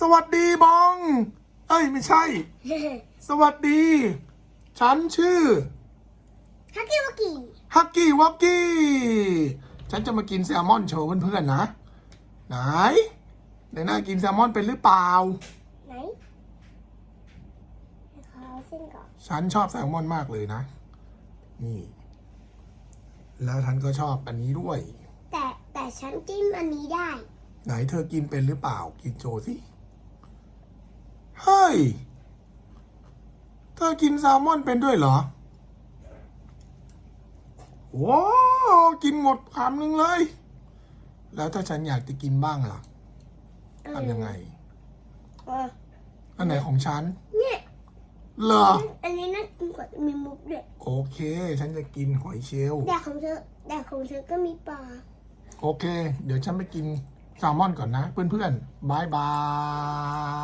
สวัสดีบอง เอ้ยไม่ใช่ สวัสดี ฉันชื่อ ฮักกี้วักกี้ฮักกี้วักกี้ ฉันจะมากินแซลมอนโชว์เพื่อนๆนะ ไหนไหนน่ากินแซลมอนเป็นหรือเปล่า ไหนขอเส้นก่อนฉันชอบแซลมอนมากเลยนะ นี่ แล้วฉันก็ชอบอันนี้ด้วย แต่แต่ฉันจิ้มอันนี้ได้ ไหนเธอกินเป็นหรือเปล่า กินโชว์สิเฮ้ ย เธอกินแซลมอนเป็นด้วยเหรอว้าวกินหมดคำหนึ่งเลย แล้วถ้าฉันอยากจะกินบ้างล่ะทำยังไงเอออันไหนของฉัน เนี่ยเหรอ อันนี้น่ากินกว่ามีมุกด้วยโอเค ฉันจะกินหอยเชลล์แต่ของเธอแต่ของเธอก็มีปลา โอเค เดี๋ยวฉันไปกินแซลมอนก่อนนะ เพื่อนๆบายบาย